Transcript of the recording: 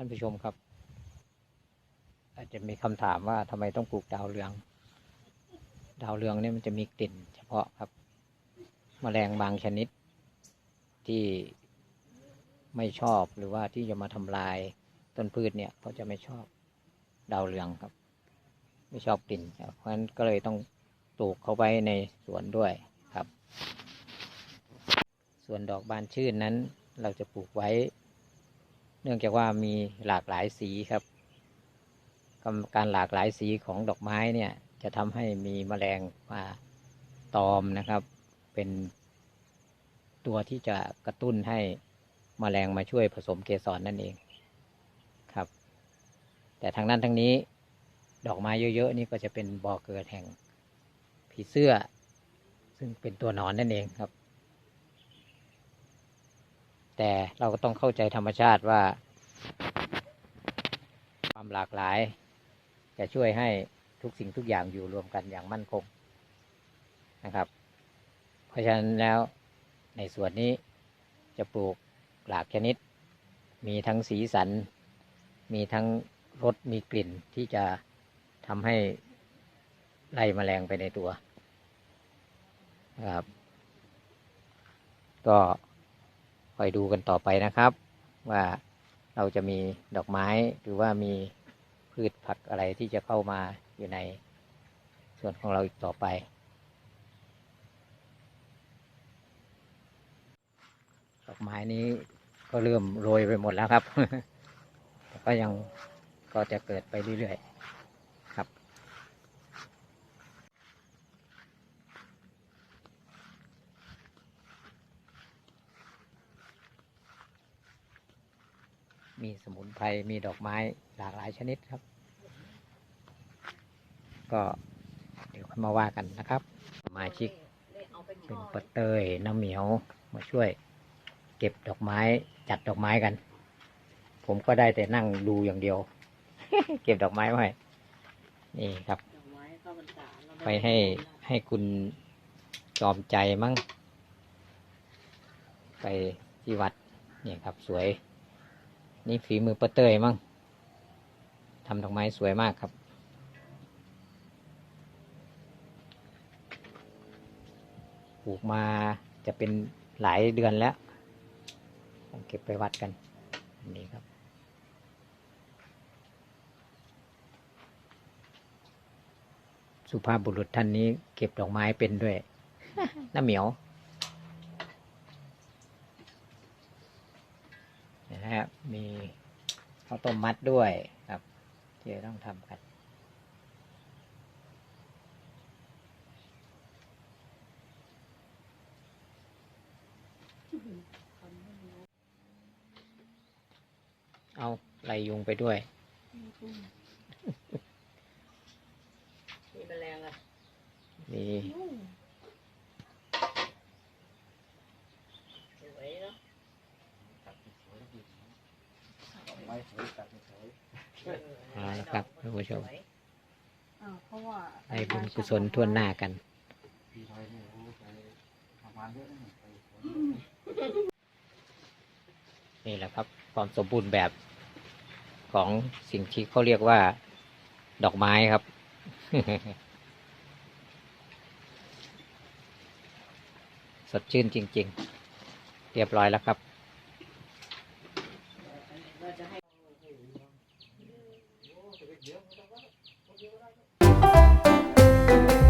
ท่านผู้ชมครับ อาจจะมีคำถามว่าทำไมต้องปลูกดาวเรือง ดาวเรืองเนี่ยมันจะมีกลิ่น เฉพาะครับแมลงบางชนิดที่ไม่ชอบหรือว่าที่จะมาทำลายต้นพืชเนี่ยเขาจะไม่ชอบดาวเรืองครับ ไม่ชอบกลิ่นเพราะฉะนั้นก็เลยต้องปลูกเขาไว้ในสวนด้วยครับ ส่วนดอกบานชื่นนั้นเราจะปลูกไว้ เนื่องจากว่ามีหลากหลายสีครับ การหลากหลายสีของดอกไม้เนี่ยจะทำให้มีแมลงมาตอมนะครับ เป็นตัวที่จะกระตุ้นให้แมลงมาช่วยผสมเกสรนั่นเองครับ แต่ทางนั้นทางนี้ดอกไม้เยอะๆนี่ก็จะเป็นบ่อเกิดแห่งผีเสื้อ ซึ่งเป็นตัวหนอนนั่นเองครับ แต่เราก็ต้องเข้าใจธรรมชาติว่า ความหลากหลาย จะช่วยให้ทุกสิ่งทุกอย่างอยู่รวมกันอย่างมั่นคงนะครับ เพราะฉะนั้นแล้วในส่วนนี้จะปลูกหลากชนิด มีทั้งสีสัน มีทั้งรสมีกลิ่นที่จะทำให้ไล่แมลงไปในตัวนะครับ ก็ คอยดูกันต่อไปนะครับ ว่าเราจะมีดอกไม้หรือว่ามีพืชผักอะไรที่จะเข้ามาอยู่ในส่วนของเราอีกต่อไป ดอกไม้นี้ก็เริ่มโรยไปหมดแล้วครับแต่ก็ยังก็จะเกิดไปเรื่อยๆ มีสมุนไพร มีดอกไม้หลากหลายชนิดครับ ก็เดี๋ยวมาว่ากันนะครับ มาชิกเป็นปะเตยน้ำเหมียวมาช่วย เก็บดอกไม้จัดดอกไม้กัน ผมก็ได้แต่นั่งดูอย่างเดียว เก็บดอกไม้ไว้นี่ครับไปให้ให้คุณจอมใจมั้งไปที่วัดเนี่ยครับสวย นี่ฝีมือป้าเตยมั้งทำดอกไม้สวยมากครับ ปลูกมาจะเป็นหลายเดือนแล้วต้องเก็บไปวัดกันนี่ครับ สุภาพบุรุษท่านนี้เก็บดอกไม้เป็นด้วย น้าเหมียว นะครับ มีข้าวต้มมัดด้วยครับที่จะต้องทำกันเอาไล่ยุงไปด้วย มีแมลงอะมี สวยเนาะ เอาละครับท่านผู้ชมสวยอ่าเพราะว่าให้บุญกุศลทั่วหน้ากันนี่แหละครับ ความสมบูรณ์แบบของสิ่งที่เขาเรียกว่า ดอกไม้ครับ สดชื่นจริง ๆ เรียบร้อยแล้วครับ Bye.